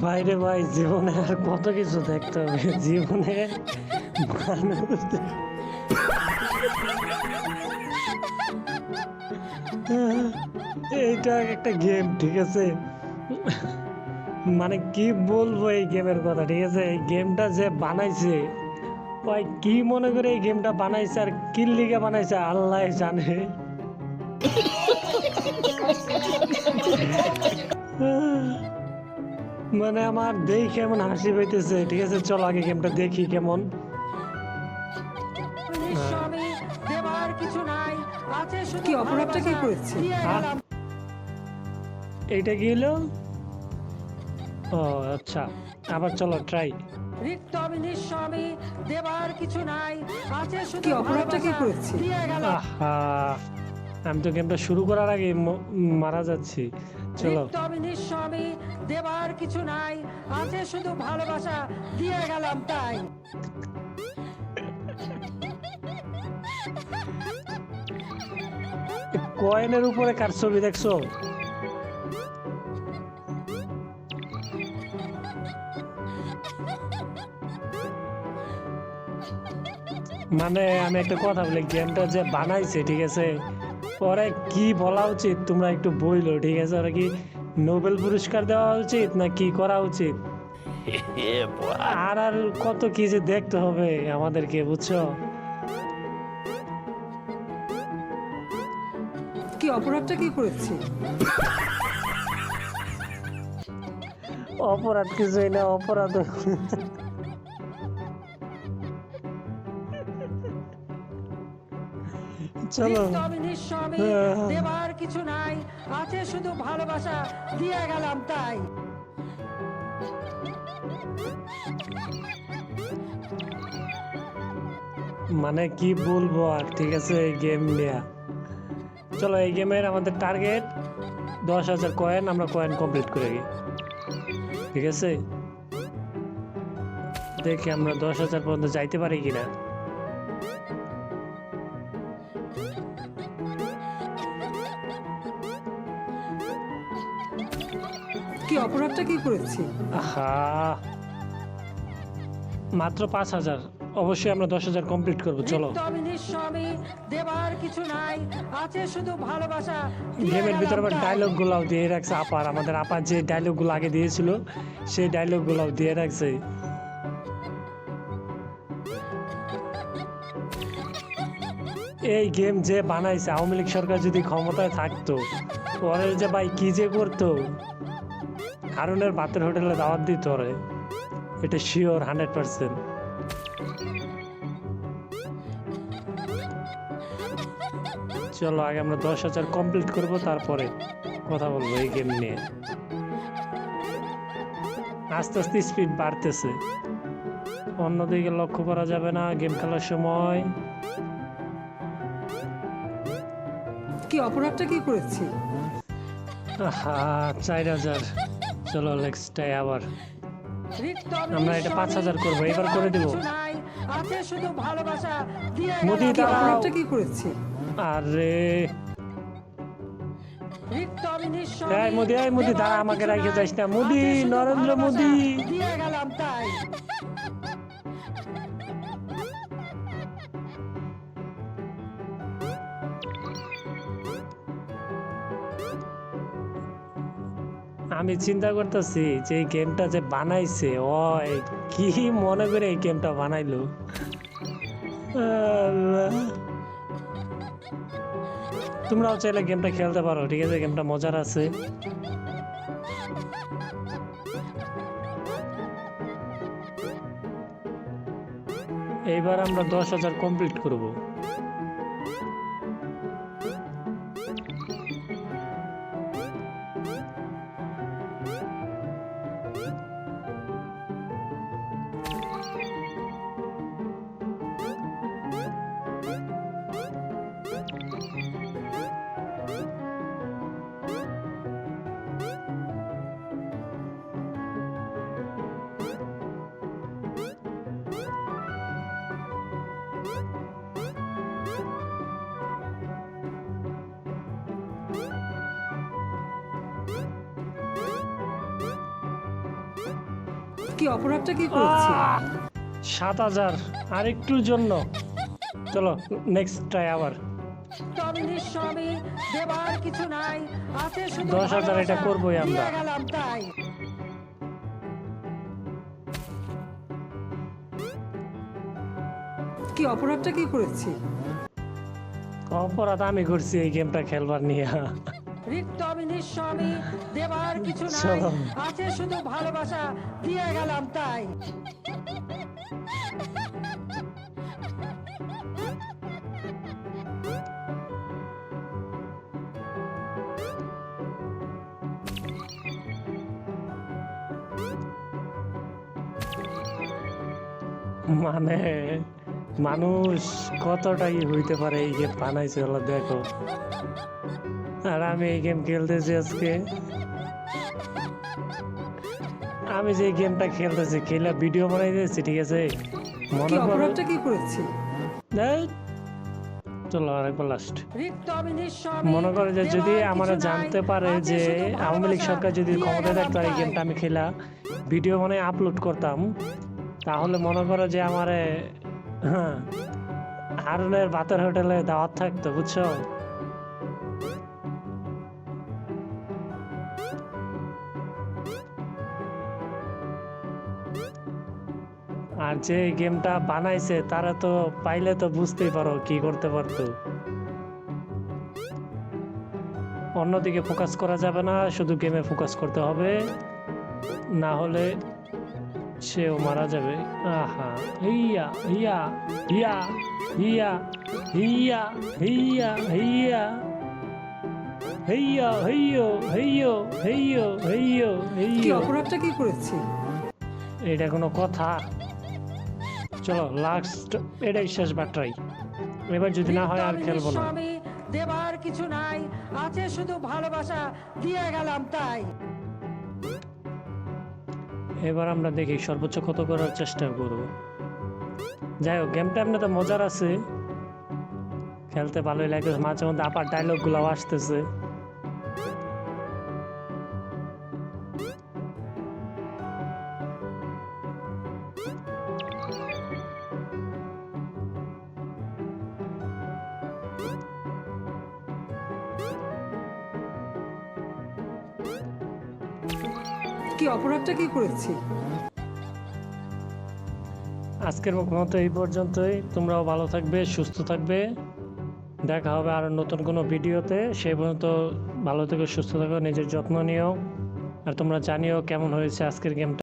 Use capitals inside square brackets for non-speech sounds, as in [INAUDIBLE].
বাইরে ভাই জীবনে আর কত কিছু দেখতে হবে? জীবনে মানুষ এইটা একটা গেম ঠিক আছে? মানে কি বলব এই গেমের কথা ঠিক আছে? এই গেমটা যে বানাইছে ভাই কি মনে করে এই গেমটা বানাইছে আর কি লিগে বানাইছে আল্লাহ জানে। [LAUGHS] [LAUGHS] মানে আমার দেখে কেমন হাসি পাইতেছে ঠিক আছে চলো আগে গেমটা দেখি কেমন কি অপরাধটা কে। করেছে? এইটা কি হলো ও আচ্ছা আবার চলো ট্রাই রিক্ত আমি নিঃস্বামী দেবার কিছু নাই আছে শুধু অপরাধটা কে। করেছে? আহা আমি তো গেমটা শুরু করার আগে মারা যাচ্ছি। চলো। নিঃস্বামী দেবার কিছু নাই আছে শুধু ভালোবাসা দিয়ে গেলাম তাই। কয়েনের উপরে কার ছবি দেখছ? মানে আমি একটা কথা বলি গেমটা যে বানাইছে ঠিক আছে? ওরা কি বলা উচিত? তোমরা একটু বইলো ঠিক আছে? ওরা কি নোবেল পুরস্কার দেওয়া উচিত না কি করা উচিত? আর আর কত কি যে দেখতে হবে আমাদেরকে বুঝছ? কি অপরাধটা কি করেছে? অপরাধ কিছুই না অপরাধ। চলো। নিঃস্বামী হ্যাঁ। দেবার কিছু নাই। আছে শুধু ভালোবাসা। দিয়ে গেলাম তাই। মানে কি বলব আর? ঠিক আছে এই গেম নিয়ে। চলো এই গেমের আমাদের টার্গেট দশ হাজার কয়েন আমরা কয়েন কমপ্লিট করে গিয়ে ঠিক আছে? দেখি আমরা দশ হাজার পর্যন্ত যাইতে পারি কিনা। অপরাধটা কি করেছে? আহা। মাত্র পাঁচ হাজার। অবশ্যই আমরা দশ হাজার কমপ্লিট করব চলো। দেবার কিছু নাই। আছে শুধু ভালোবাসা। গেমের ভিতরে আবার ডায়লগ গুলাও দিয়ে রাখছে আপার আমাদের। আপার যে ডায়লগগুলো আগে দিয়েছিল সেই ডায়লগ গুলাও দিয়ে রাখছে। এই গেম যে বানাইছে আওয়ামী লীগ সরকার যদি ক্ষমতায় থাকতো ওরে যে ভাই কি যে করতো? হারুনের ভাতের হোটেলে দাওয়াত দিত ওরে এটা শিওর হান্ড্রেড পার্সেন্ট চলো আগে আমরা দশ হাজার কমপ্লিট করব তারপরে কথা বলব এই গেম নিয়ে। আস্তে আস্তে স্পিড বাড়তেছে। অন্যদিকে লক্ষ্য করা যাবে না গেম খেলার সময়। কি অপরাধটা কি করেছে? চার হাজার। চলো নেক্সটটাই আবার আমরা এটা পাঁচ হাজার করব, এবার করে দেবো। মোদি কি করেছে আরে এই মোদি, এই মোদি, দাঁড়া, আমাকে রাখে যাইস না। মোদি, নরেন্দ্র মোদি। দিয়ে গেলাম তাই আমি চিন্তা করতেছি যে এই গেমটা যে বানাইছে ও কি মনে করে এই গেমটা বানাইলো? তোমরাও চাইলে গেমটা খেলতে পারো, ঠিক আছে? গেমটা মজার আছে। এইবার আমরা দশ হাজার কমপ্লিট করব। কি অপরাধটা কি করেছি? সাত হাজার আর একটুর জন্য। চলো নেক্সট ট্রাই আবার। তবে নিঃস্বামী দেবার কিছু নাই আছে শুধু দশ হাজার এটা করবোই আমরা। তাই। কি অপরাধটা কি করেছি? অপরাধ আমি করছি এই গেমটা খেলবার নিয়ে। রিক্ত আমি নিঃস্বামী দেবার কিছু নাই। আছে শুধু ভালোবাসা দিয়ে গেলাম তাই। মানে মানুষ কতটাই হইতে পারে এই গেম বানাইছে দেখো। আর আমি এই গেম খেলতেছি আজকে। আমি যে গেমটা খেলতেছি খেলে ভিডিও বানাই দিয়েছি ঠিক আছে? মনে অপরাধটা কি করেছি? চলো আরেকবার লাস্ট মনে করে যে যদি আমার জানতে পারে যে আওয়ামী লীগ সরকার যদি দিয়ে ক্ষমতা থাকতো এই গেমটা আমি খেলা ভিডিও মানে আপলোড করতাম তাহলে মনে করো যে আমার হ্যাঁ হারুনের ভাতের হোটেলে দাওয়াত থাকতো বুঝছ? আর যে গেমটা বানাইছে তারা তো পাইলে তো বুঝতেই পারো কি করতে পারতো। অন্যদিকে ফোকাস করা যাবে না শুধু গেমে ফোকাস করতে হবে। না হলে সেও মারা যাবে। আহা হিয়া হিয়া হিয়া হিয়া হিয়া হিয়া হিয়া। হেইয়ো হেইয়ো হেইয়ো হেইয়ো হেইয়ো কি হেইয়ো অপরাধটা কি করেছি? এটা কোনো কথা। চলো লাস্ট এটাই শেষ বাট্রাই এবার যদি না হয় আর খেলব না। দেবার কিছু নাই। আছে শুধু ভালোবাসা দিয়ে গেলাম তাই। এবার আমরা দেখি সর্বোচ্চ কত করার চেষ্টা করব। যাই হোক গেমটা এমনি তো মজার আছে। খেলতে ভালোই লাগতেছে মাঝে মধ্যে আপার ডায়লগগুলো আসতেছে। কি অপরাধটা কি করেছি? আজকের মতো এই পর্যন্তই। তোমরাও ভালো থাকবে, সুস্থ থাকবে। দেখা হবে আর নতুন কোনো ভিডিওতে। সে পর্যন্ত ভালো থেকে, সুস্থ থাকো, নিজের যত্ন নিও। আর তোমরা জানিও কেমন হয়েছে আজকের গেমটা।